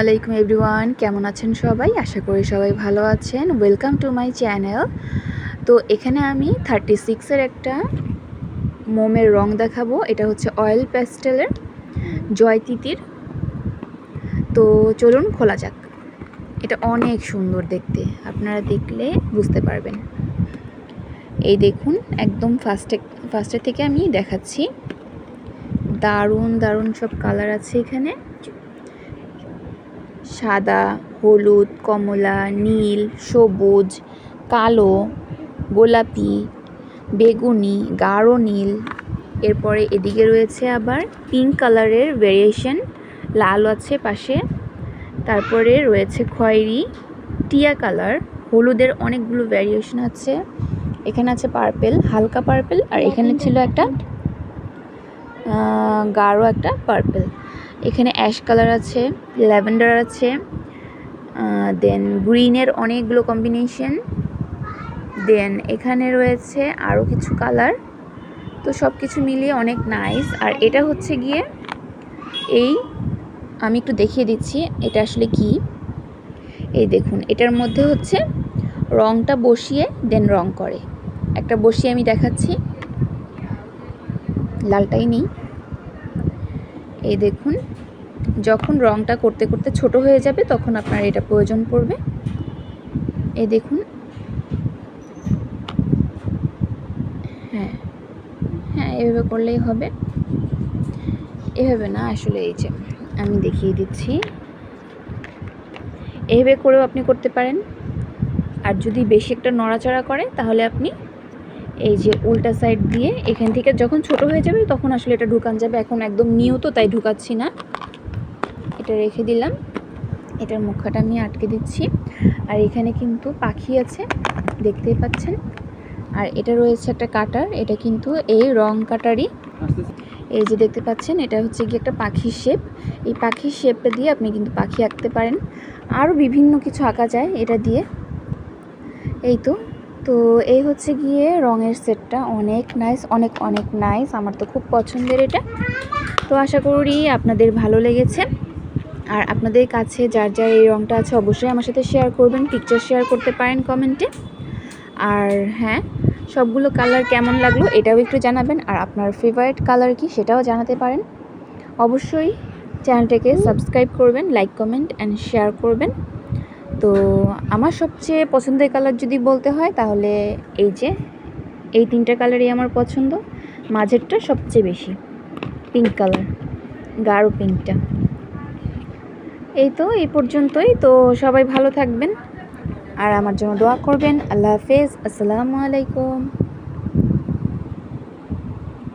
আলাইকুম এভরিওয়ান, কেমন আছেন সবাই? আশা করি সবাই ভালো আছেন। ওয়েলকাম টু মাই চ্যানেল তো এখানে আমি থার্টি সিক্সের একটা মোমের রং দেখাবো। এটা হচ্ছে অয়েল প্যাস্টেলের জয় তিতির তো চলুন খোলা যাক। এটা অনেক সুন্দর দেখতে। আপনারা দেখলে বুঝতে পারবেন। এই দেখুন, একদম ফার্স্টে ফার্স্টে থেকে আমি দেখাচ্ছি। দারুণ দারুণ সব কালার আছে এখানে। সাদা হলুদ কমলা নীল সবুজ কালো গোলাপি বেগুনি গাঢ় নীল। এরপরে এদিকে রয়েছে আবার পিঙ্ক কালারের ভেরিয়েশন লাল আছে পাশে। তারপরে রয়েছে খয়েরি টিয়া কালার হলুদের অনেকগুলো ভ্যারিয়েশন আছে। এখানে আছে পার্পেল হালকা পার্পেল আর এখানে ছিল একটা গাঢ় একটা পার্পেল এখানে অ্যাশ কালার আছে, ল্যাভেন্ডার আছে দেন গ্রিনের অনেকগুলো কম্বিনেশন দেন এখানে রয়েছে আরও কিছু কালার। তো সব কিছু মিলিয়ে অনেক নাইস আর এটা হচ্ছে গিয়ে এই, আমি একটু দেখিয়ে দিচ্ছি এটা আসলে কি। এই দেখুন, এটার মধ্যে হচ্ছে রংটা বসিয়ে দেন রং করে। একটা বসিয়ে আমি দেখাচ্ছি। লালটাই নেই। এই দেখুন যখন রংটা করতে করতে ছোট হয়ে যাবে, তখন আপনার এটা প্রয়োজন পড়বে। এই দেখুন। হ্যাঁ। হ্যাঁ এভাবে করলেই হবে। এভাবে না, আসলে এই যে আমি দেখিয়ে দিচ্ছি। এভাবে করেও আপনি করতে পারেন। আর যদি বেশি একটা নড়াচড়া করে, তাহলে আপনি এই যে উল্টা সাইড দিয়ে এখান থেকে যখন ছোট হয়ে যাবে, তখন আসলে এটা ঢুকান যাবে। এখন একদম নিউ তো তাই ঢুকাচ্ছি না। এটা রেখে দিলাম। এটার মুখাটা আমি আটকে দিচ্ছি। আর এখানে কিন্তু পাখি আছে, দেখতেই পাচ্ছেন। আর এটা রয়েছে একটা কাটার, এটা কিন্তু এই রং কাটারই। এই যে দেখতে পাচ্ছেন, এটা হচ্ছে কি একটা পাখির শেপ। এই পাখির শেপটা দিয়ে আপনি কিন্তু পাখি আঁকতে পারেন। আরও বিভিন্ন কিছু আঁকা যায় এটা দিয়ে। এই তো তো এই হচ্ছে গিয়ে রঙের সেটটা। অনেক নাইস অনেক অনেক নাইস আমার তো খুব পছন্দের এটা। তো আশা করি আপনাদের ভালো লেগেছে। আর আপনাদের কাছে যার যার এই রঙটা আছে অবশ্যই আমার সাথে শেয়ার করবেন পিকচার শেয়ার করতে পারেন কমেন্টে আর হ্যাঁ সবগুলো কালার কেমন লাগল এটাও একটু জানাবেন, আর আপনার ফেভারিট কালার কি সেটাও জানাতে পারেন। অবশ্যই চ্যানেলটাকে সাবস্ক্রাইব করবেন লাইক কমেন্ট অ্যান্ড শেয়ার করবেন। তো আমার সবচেয়ে পছন্দের কালার যদি বলতে হয়, তাহলে এই যে, এই তিনটা কালারই আমার পছন্দ। মাঝেরটা সবচেয়ে বেশি পিঙ্ক কালার গাঢ় পিঙ্কটা এই তো, এই পর্যন্তই। তো সবাই ভালো থাকবেন। আর আমার জন্য দোয়া করবেন। আল্লাহ হাফেজ। আসসালামু আলাইকুম।